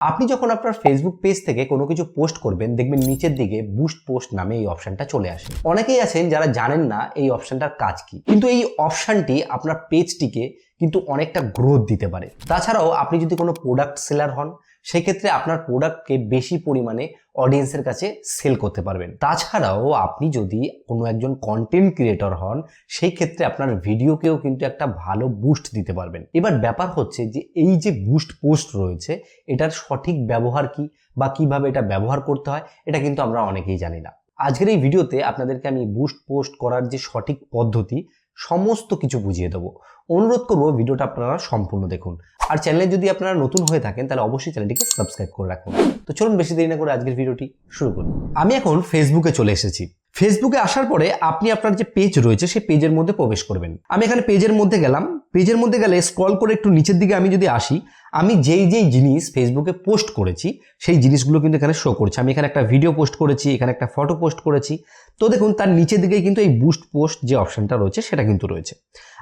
আপনি যখন আপনার ফেসবুক পেজ থেকে কোনো কিছু পোস্ট করবেন, দেখবেন নিচের দিকে বুস্ট পোস্ট নামে এই অপশনটা চলে আসে। অনেকেই আছেন যারা জানেন না এই অপশনটার কাজ কি। কিন্তু এই অপশনটি আপনার পেজটিকে কিন্তু অনেকটা গ্রোথ দিতে পারে। তাছাড়াও আপনি যদি কোনো প্রোডাক্ট সেলার হন সেক্ষেত্রে আপনার প্রোডাক্টকে বেশি পরিমাণে অডিয়েন্সের কাছে সেল করতে পারবেন। তাছাড়াও আপনি যদি কোনো একজন কন্টেন্ট ক্রিয়েটর হন, সেই ক্ষেত্রে আপনার ভিডিওকেও কিন্তু একটা ভালো বুস্ট দিতে পারবেন। এবার ব্যাপার হচ্ছে যে, এই যে বুস্ট পোস্ট রয়েছে, এটার সঠিক ব্যবহার কি বা কীভাবে এটা ব্যবহার করতে হয়, এটা কিন্তু আমরা অনেকেই জানি না। আজকের এই ভিডিওতে আপনাদেরকে আমি বুস্ট পোস্ট করার যে সঠিক পদ্ধতি, সমস্ত কিছু বুঝিয়ে দেবো। অনুরোধ করব ভিডিওটা আপনারা সম্পূর্ণ দেখুন। আর চ্যানেলে যদি আপনারা নতুন হয়ে থাকেন, তাহলে অবশ্যই চ্যানেলটিকে সাবস্ক্রাইব করে রাখুন। তো চলুন বেশি দেরি না করে আজকের ভিডিওটি শুরু করুন আমি এখন ফেসবুকে চলে এসেছি। ফেসবুকে আসার পরে আপনি আপনার যে পেজ রয়েছে, সেই পেজের মধ্যে প্রবেশ করবেন। আমি এখানে পেজের মধ্যে গেলাম। পেজের মধ্যে গেলে স্ক্রল করে একটু নিচের দিকে আমি যদি আসি, আমি যেই যেই জিনিস ফেসবুকে পোস্ট করেছি, সেই জিনিসগুলো কিন্তু এখানে শো করছে। আমি এখানে একটা ভিডিও পোস্ট করেছি, এখানে একটা ফটো পোস্ট করেছি। তো দেখুন, তার নিচের দিকে কিন্তু এই বুস্ট পোস্ট যে অপশনটা রয়েছে, সেটা কিন্তু রয়েছে।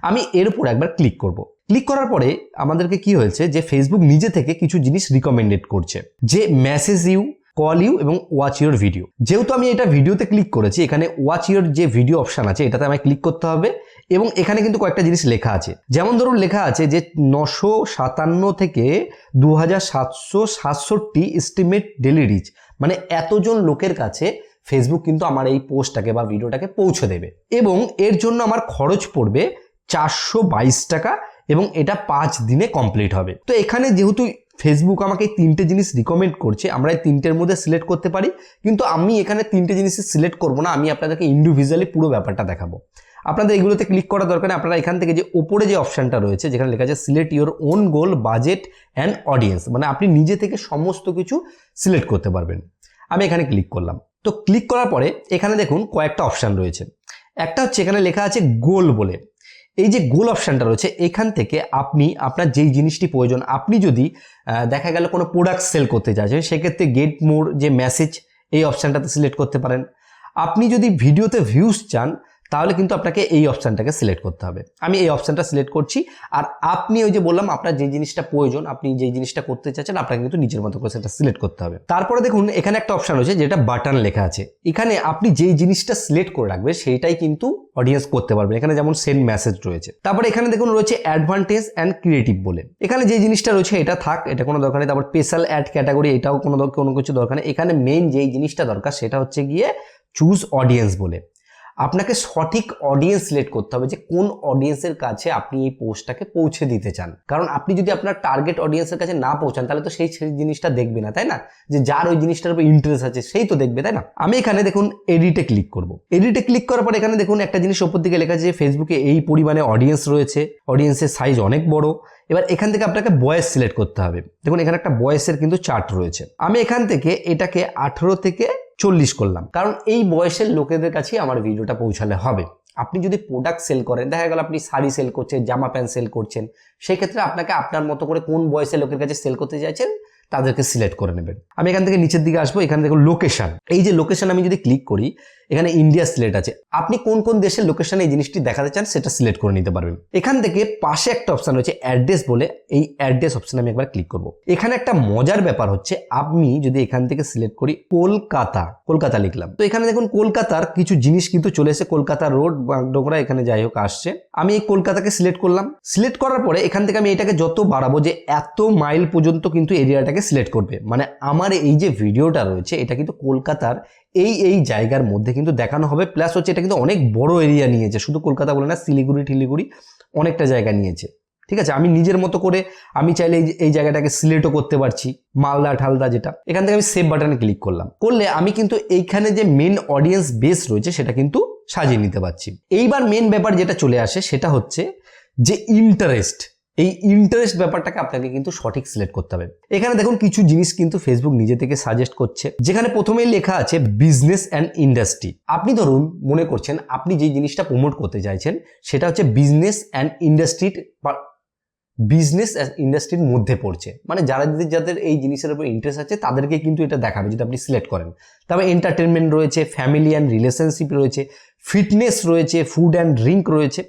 আমি এর উপর একবার ক্লিক করব। ক্লিক করার পরে আমাদেরকে কি হয়েছে যে ফেসবুক নিজে থেকে কিছু জিনিস রিকমেন্ডেড করছে। যে মেসেজ ইউ কল ইউ এবং ওয়াচ ইউর ভিডিও যেহেতু আমি এটা ভিডিওতে ক্লিক করেছি, এখানে ওয়াচ ইউর যে ভিডিও অপশান আছে, এটাতে আমায় ক্লিক করতে হবে এবং এখানে কিন্তু কয়েকটা জিনিস লেখা আছে। যেমন ধরুন লেখা আছে যে নশো সাতান্ন থেকে দু হাজার সাতশো সাতষট্টি এস্টিমেট ডেলি রিচ মানে এতজন লোকের কাছে ফেসবুক কিন্তু আমার এই পোস্টটাকে বা ভিডিওটাকে পৌঁছে দেবে। এবং এর জন্য আমার খরচ পড়বে চারশো বাইশ টাকা এবং এটা পাঁচ দিনে কমপ্লিট হবে। তো এখানে যেহেতু ফেসবুক আমাকে এই তিনটে জিনিস রিকমেন্ড করছে, আমরা এই তিনটের মধ্যে সিলেক্ট করতে পারি। কিন্তু আমি এখানে তিনটে জিনিস সিলেক্ট করব না, আমি আপনাদেরকে ইন্ডিভিজুয়ালি পুরো ব্যাপারটা দেখাবো। আপনাদের এগুলোতে ক্লিক করা দরকার আপনারা এখান থেকে যে ওপরে যে অপশানটা রয়েছে, যেখানে লেখা আছে select your own goal budget and audience মানে আপনি নিজে থেকে সমস্ত কিছু সিলেক্ট করতে পারবেন। আমি এখানে ক্লিক করলাম। তো ক্লিক করার পরে এখানে দেখুন কয়েকটা অপশান রয়েছে। একটা হচ্ছে এখানে লেখা আছে গোল বলে। এই যে গোল অপশানটা রয়েছে, এখান থেকে আপনি, আপনার যেই জিনিসটি প্রয়োজন, আপনি যদি দেখা গেল কোনো প্রোডাক্ট সেল করতে চাইছেন সেক্ষেত্রে গেট মোর যে মেসেজ এই অপশানটাতে সিলেক্ট করতে পারেন। আপনি যদি ভিডিওতে ভিউজ চান তাহলে কিন্তু আপনাকে এই অপশানটাকে সিলেক্ট করতে হবে। আমি এই অপশানটা সিলেক্ট করছি, আর আপনি ওই যে বললাম, আপনার যে জিনিসটা প্রয়োজন, আপনি যে জিনিসটা করতে চাচ্ছেন আপনাকে কিন্তু নিজের মতো করে সেটা সিলেক্ট করতে হবে। তারপরে দেখুন, এখানে একটা অপশান রয়েছে, যেটা বাটন লেখা আছে। এখানে আপনি যেই জিনিসটা সিলেক্ট করে রাখবেন সেইটাই কিন্তু অডিয়েন্স করতে পারবেন এখানে যেমন সেন্ড মেসেজ রয়েছে। তারপরে এখানে দেখুন, রয়েছে অ্যাডভান্টেজ অ্যান্ড ক্রিয়েটিভ বলে। এখানে যে জিনিসটা রয়েছে, এটা থাক, এটা কোনো দরকার নেই। তারপর স্পেশাল অ্যাড ক্যাটাগরি এটাও কোনো কোনো কিছু দরকার নেই। এখানে মেইন যেই জিনিসটা দরকার, সেটা হচ্ছে গিয়ে চুজ অডিয়েন্স বলে। আপনাকে সঠিক অডিয়েন্স সিলেক্ট করতে হবে যে কোন অডিয়েন্সের কাছে আপনি এই পোস্টটাকে পৌঁছে দিতে চান। কারণ আপনি যদি আপনার টার্গেট অডিয়েন্সের কাছে না পৌঁছান, তাহলে তো সেই সেই জিনিসটা দেখবে না, তাই না? যে যার ওই জিনিসটার উপর ইন্টারেস্ট আছে, সেই তো দেখবে, তাই না? আমি এখানে দেখুন এডিটে ক্লিক করব। এডিটে ক্লিক করার পর এখানে দেখুন একটা জিনিস ওপর দিকে লেখা যে ফেসবুকে এই পরিমাণে অডিয়েন্স রয়েছে অডিয়েন্সের সাইজ অনেক বড়। এবার এখান থেকে আপনাকে বয়স সিলেক্ট করতে হবে। দেখুন এখানে একটা বয়সের কিন্তু চার্ট রয়েছে। আমি এখান থেকে এটাকে আঠেরো থেকে চল্লিশ করলাম। কারণ এই বয়সের লোকেদের কাছে আমার ভিডিওটা পৌঁছালে হবে। আপনি যদি প্রোডাক্ট সেল করেন, দেখা গেল আপনি শাড়ি সেল করছেন, জামা প্যান্ট সেল করছেন সেই ক্ষেত্রে আপনাকে আপনার মতো করে কোন বয়সের লোকের কাছে সেল করতে চাইছেন, তাদেরকে সিলেক্ট করে নেবেন। আমি এখান থেকে নিচের দিকে আসব, এখান থেকে লোকেশন এই যে লোকেশন আমি যদি ক্লিক করি এখানে ইন্ডিয়া সিলেক্ট আছে। আপনি কোন কোন দেশের লোকেশনে এই জিনিসটি দেখাতে চান সেটা সিলেক্ট করে নিতে পারবেন। এখান থেকে পাশে একটা অপশন রয়েছে অ্যাড্রেস বলে, এই অ্যাড্রেস অপশনে আমি একবার ক্লিক করব। এখানে একটা মজার ব্যাপার হচ্ছে আমি যদি এখান থেকে সিলেক্ট করি কলকাতা কলকাতা লিখলাম। তো এখানে দেখুন কলকাতার কিছু জিনিস কিন্তু চলে এসে কলকাতা রোড বাগডোগরা এখানে যাই হোক আসছে। আমি এই কলকাতাকে সিলেক্ট করলাম। সিলেক্ট করার পরে এখান থেকে আমি এটাকে যত বাড়াবো যে এত মাইল পর্যন্ত কিন্তু এরিয়াটাকে সিলেক্ট করবে। মানে আমার এই যে ভিডিওটা রয়েছে, এটা কিন্তু কলকাতার এই এই জায়গার মধ্যে কিন্তু দেখানো হবে। প্লাস হচ্ছে এটা কিন্তু অনেক বড় এরিয়া নিয়েছে। শুধু কলকাতা বলে না, শিলিগুড়ি ঠিলিগুড়ি অনেকটা জায়গা নিয়েছে। ঠিক আছে? আমি নিজের মতো করে আমি চাইলে এই- এই জায়গাটাকে সিলেক্টও করতে পারছি। মালদা, ঠালদা যেটা। এখান থেকে আমি সেভ বাটনে ক্লিক করলাম। করলে আমি কিন্তু এইখানে যে মেন অডিয়েন্স বেস রয়েছে, সেটা কিন্তু সাজিয়ে নিতে পারছি। এইবার মেন ব্যাপার যেটা চলে আসে, সেটা হচ্ছে যে ইন্টারেস্ট এই ইন্টারেস্ট ব্যাপারটাকে আপনাকে কিন্তু সঠিক সিলেক্ট করতে হবে। এখানে দেখুন কিছু জিনিস কিন্তু ফেসবুক নিজে থেকে সাজেস্ট করছে, যেখানে প্রথমেই লেখা আছে বিজনেস অ্যান্ড ইন্ডাস্ট্রি আপনি ধরুন মনে করছেন আপনি যে জিনিসটা প্রমোট করতে চাইছেন, সেটা হচ্ছে বিজনেস অ্যান্ড ইন্ডাস্ট্রির বিজনেস ইন্ডাস্ট্রির মধ্যে পড়ছে। মানে যারা যাদের এই জিনিসের উপর ইন্টারেস্ট আছে, তাদেরকে কিন্তু এটা দেখাবে যদি আপনি সিলেক্ট করেন। তারপর এন্টারটেনমেন্ট রয়েছে ফ্যামিলি অ্যান্ড রিলেশনশিপ রয়েছে ফিটনেস রয়েছে ফুড অ্যান্ড ড্রিঙ্ক রয়েছে।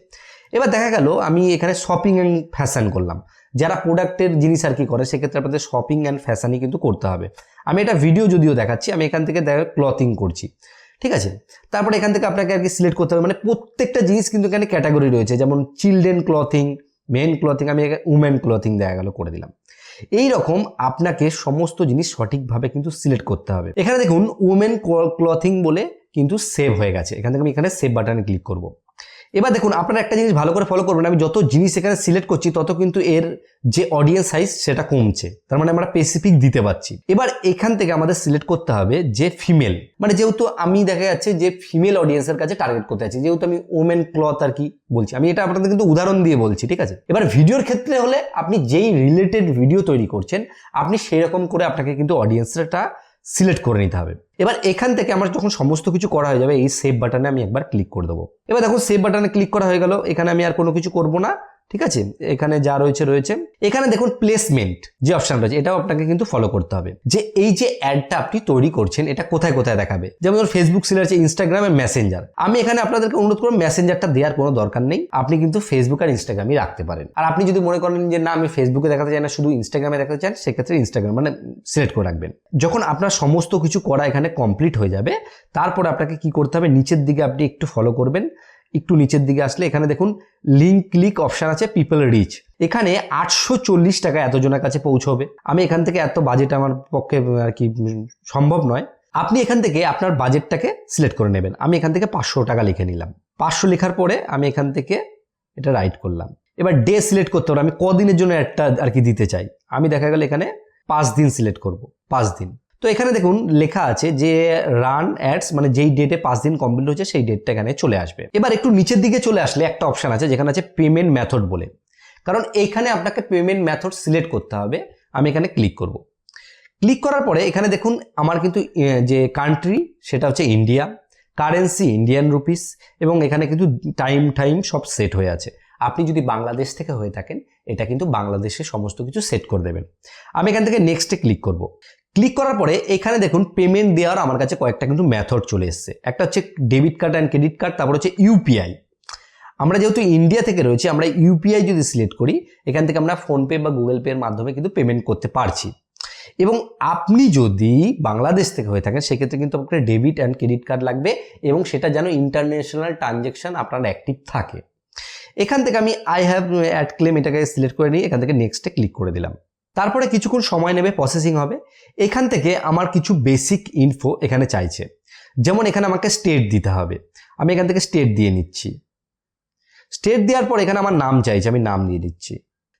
এবার দেখা গেল, আমি এখানে শপিং অ্যান্ড ফ্যাশন করলাম। যারা প্রোডাক্টের জিনিস আর কি করে, সেক্ষেত্রে আপনাদের শপিং অ্যান্ড ফ্যাশনই কিন্তু করতে হবে। আমি এটা ভিডিও যদিও দেখাচ্ছি, আমি এখান থেকে দেখা ক্লথিং করছি। ঠিক আছে? তারপরে এখান থেকে আপনাকে আর কি সিলেক্ট করতে হবে। মানে প্রত্যেকটা জিনিস কিন্তু এখানে ক্যাটাগরি রয়েছে। যেমন চিলড্রেন ক্লথিং মেন ক্লথিং আমি উমেন ক্লথিং দেখা গেল, করে দিলাম। এই রকম আপনাকে সমস্ত জিনিস সঠিকভাবে কিন্তু সিলেক্ট করতে হবে। এখানে দেখুন উমেন ক্লথিং বলে কিন্তু সেভ হয়ে গেছে। এখান থেকে আমি এখানে সেভ বাটনে ক্লিক করব। এবার দেখুন, আপনারা একটা জিনিস ভালো করে ফলো করবেন। আমি যত জিনিস এখানে সিলেক্ট করছি, তত কিন্তু এর যে অডিয়েন্স সাইজ সেটা কমছে। তার মানে আমরা স্পেসিফিক দিতে পারছি। এবার এখান থেকে আমাদের সিলেক্ট করতে হবে যে ফিমেল মানে যেহেতু আমি দেখা যাচ্ছে যে ফিমেল অডিয়েন্সের কাছে টার্গেট করতে আছি যেহেতু আমি ওমেন ক্লথ আর কি বলছি। আমি এটা আপনাদের কিন্তু উদাহরণ দিয়ে বলছি, ঠিক আছে? এবার ভিডিওর ক্ষেত্রে হলে আপনি যেই রিলেটেড ভিডিও তৈরি করছেন, আপনি সেই রকম করে আপনাকে কিন্তু অডিয়েন্সটা সিলেক্ট করে নিতে হবে। এবার এখান থেকে আমার যখন সমস্ত কিছু করা হয়ে যাবে, এই সেভ বাটনে আমি একবার ক্লিক করে দেবো। এবার দেখো সেভ বাটনে ক্লিক করা হয়ে গেল, এখানে আমি আর কোনো কিছু করব না। ঠিক আছে? এখানে যা রয়েছে রয়েছে। এখানে দেখুন প্লেসমেন্ট যে অপশন রয়েছে, এটাও আপনাকে কিন্তু ফলো করতে হবে। যে এই যে অ্যাডটা আপনি তৈরি করছেন, এটা কোথায় কোথায় দেখাবে? যেমন ধর ফেসবুক সিলার আছে ইনস্টাগ্রাম এর মেসেঞ্জার আমি এখানে আপনাদেরকে অনুরোধ করব মেসেঞ্জারটা দেওয়ার কোনো দরকার নেই। আপনি কিন্তু ফেসবুক আর ইনস্টাগ্রামই রাখতে পারেন। আর আপনি যদি মনে করেন যে না, আমি ফেসবুকে দেখাতে চাই না, শুধু ইনস্টাগ্রামে দেখাতে চান, সেক্ষেত্রে ইনস্টাগ্রাম মানে সিলেক্ট করে রাখবেন। যখন আপনার সমস্ত কিছু করা এখানে কমপ্লিট হয়ে যাবে, তারপর আপনাকে কি করতে হবে? নিচের দিকে আপনি একটু ফলো করবেন। একটু নিচের দিকে আসলে এখানে দেখুন লিঙ্ক ক্লিক অপশান আছে পিপল রিচ এখানে আটশো চল্লিশ টাকা এতজনের কাছে পৌঁছবে। আমি এখান থেকে এত বাজেট আমার পক্ষে আর কি সম্ভব নয়। আপনি এখান থেকে আপনার বাজেটটাকে সিলেক্ট করে নেবেন। আমি এখান থেকে পাঁচশো টাকা লিখে নিলাম। পাঁচশো লেখার পরে আমি এখান থেকে এটা রাইট করলাম। এবার ডে সিলেক্ট করতে হবে। আমি কদিনের জন্য একটা আর কি দিতে চাই। আমি দেখা গেল এখানে পাঁচ দিন সিলেক্ট করব। পাঁচ দিন। তো এখানে দেখুন লেখা আছে যে রান অ্যাডস মানে যেই ডেটে পাঁচ দিন কমপ্লিট হচ্ছে সেই ডেটটা এখানে চলে আসবে। এবার একটু নিচের দিকে চলে আসলে একটা অপশন আছে যেখানে আছে পেমেন্ট মেথড বলে। কারণ এইখানে আপনাকে পেমেন্ট মেথড সিলেক্ট করতে হবে। আমি এখানে ক্লিক করব। ক্লিক করার পরে এখানে দেখুন আমার কিন্তু যে কান্ট্রি সেটা হচ্ছে ইন্ডিয়া কারেন্সি ইন্ডিয়ান রুপিস এবং এখানে কিন্তু টাইম টাইম সব সেট হয়ে আছে। আপনি যদি বাংলাদেশ থেকে হয়ে থাকেন, এটা কিন্তু বাংলাদেশে সমস্ত কিছু সেট করে দেবেন। আমি এখান থেকে নেক্সটে ক্লিক করব। ক্লিক করার পরে এখানে দেখুন পেমেন্ট দেওয়ার আমার কাছে কয়েকটা কিন্তু মেথড চলে এসছে। একটা হচ্ছে debit card and credit card তারপর হচ্ছে ইউপিআই আমরা যেহেতু ইন্ডিয়া থেকে রয়েছি, আমরা ইউপিআই যদি সিলেক্ট করি, এখান থেকে আমরা ফোনপে বা গুগল পের মাধ্যমে কিন্তু পেমেন্ট করতে পারছি। এবং আপনি যদি বাংলাদেশ থেকে হয়ে থাকেন, সেক্ষেত্রে কিন্তু আপনার ডেবিট অ্যান্ড ক্রেডিট কার্ড লাগবে এবং সেটা যেন ইন্টারন্যাশনাল ট্রানজ্যাকশন আপনার অ্যাক্টিভ থাকে। এখান থেকে আমি আই হ্যাভ অ্যাড ক্লেম এটাকে সিলেক্ট করে নিই এখান থেকে নেক্সটে ক্লিক করে দিলাম। তারপরে কিছুক্ষণ সময় নেবে প্রসেসিং হবে। এখান থেকে আমার কিছু বেসিক ইনফো এখানে চাইছে। যেমন এখানে আমাকে স্টেট দিতে হবে। আমি এখান থেকে স্টেট দিয়ে নিচ্ছি। স্টেট দেওয়ার পর এখানে আমার নাম চাইছে, আমি নাম দিয়ে দিচ্ছি।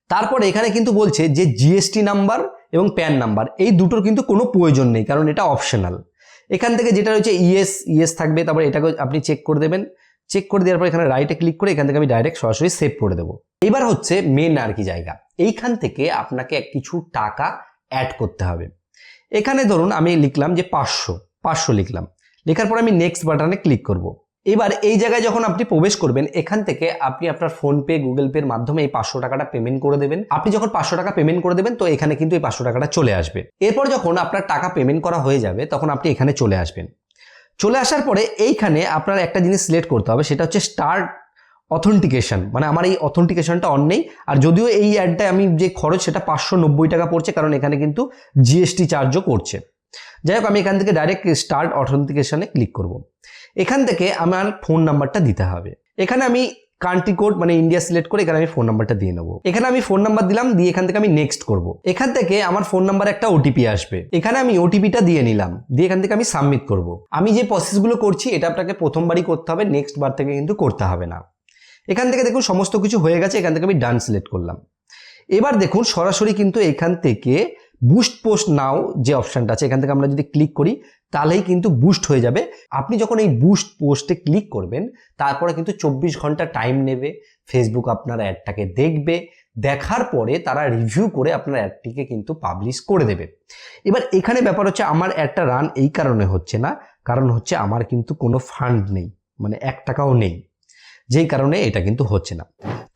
তারপর এখানে কিন্তু বলছে যে জিএসটি নাম্বার এবং প্যান নাম্বার এই দুটোর কিন্তু কোনো প্রয়োজন নেই, কারণ এটা অপশনাল এখান থেকে যেটা রয়েছে ইএস ইএস থাকবে, তারপর এটাকে আপনি চেক করে দেবেন। চেক করে দেওয়ার পর এখানে রাইটে ক্লিক করে এখান থেকে আমি ডাইরেক্ট সরাসরি সেভ করে দেবো। এবার হচ্ছে মেন আর কি জায়গা। এইখান থেকে আপনাকে কিছু টাকা অ্যাড করতে হবে। এখানে ধরুন আমি লিখলাম যে পাঁচশো পাঁচশো লিখলাম। লেখার পর আমি নেক্সট বাটনে ক্লিক করব। এবার এই জায়গায় যখন আপনি প্রবেশ করবেন, এখান থেকে আপনি আপনার ফোনপে গুগল পের মাধ্যমে এই পাঁচশো টাকাটা পেমেন্ট করে দেবেন। আপনি যখন পাঁচশো টাকা পেমেন্ট করে দেবেন, তো এখানে কিন্তু এই পাঁচশো টাকাটা চলে আসবে। এরপর যখন আপনার টাকা পেমেন্ট করা হয়ে যাবে, তখন আপনি এখানে চলে আসবেন। চলে আসার পরে এইখানে আপনার একটা জিনিস সিলেক্ট করতে হবে, সেটা হচ্ছে স্টার্ট অথেন্টিকেশন মানে আমার এই অথেন্টিকেশনটা অন নেই, আর যদিও এই অ্যাডটায় আমি যে খরচ সেটা পাঁচশো নব্বই টাকা পড়ছে, কারণ এখানে কিন্তু জিএসটি চার্জও করছে যাই হোক, আমি এখান থেকে ডাইরেক্ট স্টার্ট অথেন্টিকেশনে ক্লিক করব। এখান থেকে আমার ফোন নাম্বারটা দিতে হবে এখানে আমি কান্ট্রি কোড মানে ইন্ডিয়া সিলেক্ট করে এখানে আমি ফোন নাম্বারটা দিয়ে নেব। এখানে আমি ফোন নাম্বার দিলাম, দিয়ে এখান থেকে আমি নেক্সট করব। এখান থেকে আমার ফোন নাম্বার একটা ওটিপি আসবে। এখানে আমি ওটিপিটা দিয়ে নিলাম, দিয়ে এখান থেকে আমি সাবমিট করব। আমি যে প্রসেসগুলো করছি, এটা আপনাকে প্রথমবারই করতে হবে নেক্সট বার থেকে কিন্তু করতে হবে না। এখান থেকে দেখুন সমস্ত কিছু হয়ে গেছে, এখান থেকে আমি ডান সিলেক্ট করলাম। এবার দেখুন সরাসরি কিন্তু এখান থেকে বুস্ট পোস্ট নাও যে অপশানটা আছে, এখান থেকে আমরা যদি ক্লিক করি, তাহলেই কিন্তু বুস্ট হয়ে যাবে। আপনি যখন এই বুস্ট পোস্টে ক্লিক করবেন, তারপরে কিন্তু চব্বিশ ঘণ্টা টাইম নেবে ফেসবুক আপনার অ্যাডটাকে দেখবে, দেখার পরে তারা রিভিউ করে আপনার অ্যাডটিকে কিন্তু পাবলিশ করে দেবে। এবার এখানে ব্যাপার হচ্ছে, আমার অ্যাডটা রান এই কারণে হচ্ছে না, কারণ হচ্ছে আমার কিন্তু কোনো ফান্ড নেই মানে এক টাকাও নেই। যেই কারণে এটা কিন্তু হচ্ছে না।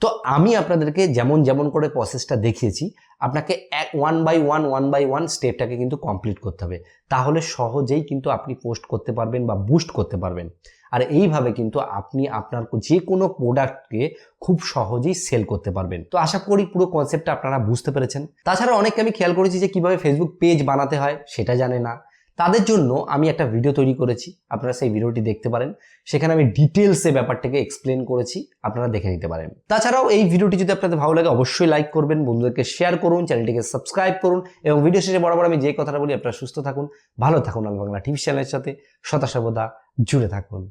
তো আমি আপনাদেরকে যেমন যেমন করে প্রসেসটা দেখিয়েছি, আপনাকে এক one by one one by one স্টেপটাকে কিন্তু কমপ্লিট করতে হবে। তাহলে সহজেই কিন্তু আপনি পোস্ট করতে পারবেন বা বুস্ট করতে পারবেন। আর এইভাবে কিন্তু আপনি আপনার যে কোনো প্রোডাক্টকে খুব সহজেই সেল করতে পারবেন। তো আশা করি পুরো কনসেপ্টটা আপনারা বুঝতে পেরেছেন। তাছাড়া অনেককে আমি খেয়াল করেছি যে কীভাবে ফেসবুক পেজ বানাতে হয়, সেটা জানে না। তাদের জন্য আমি একটা ভিডিও তৈরি করেছি, আপনারা সেই ভিডিওটি দেখতে পারেন। সেখানে আমি ডিটেলসে ব্যাপারটাকে এক্সপ্লেন করেছি, আপনারা দেখে নিতে পারেন। তাছাড়াও এই ভিডিওটি যদি আপনাদের ভালো লাগে, অবশ্যই লাইক করবেন, বন্ধুদেরকে শেয়ার করুন চ্যানেলটিকে সাবস্ক্রাইব করুন এবং ভিডিও শেষে বরাবর আমি যে কথাটা বলি, আপনারা সুস্থ থাকুন, ভালো থাকুন আমি বাংলা টিভি চ্যানেলের সাথে সদা সর্বদা জুড়ে থাকুন।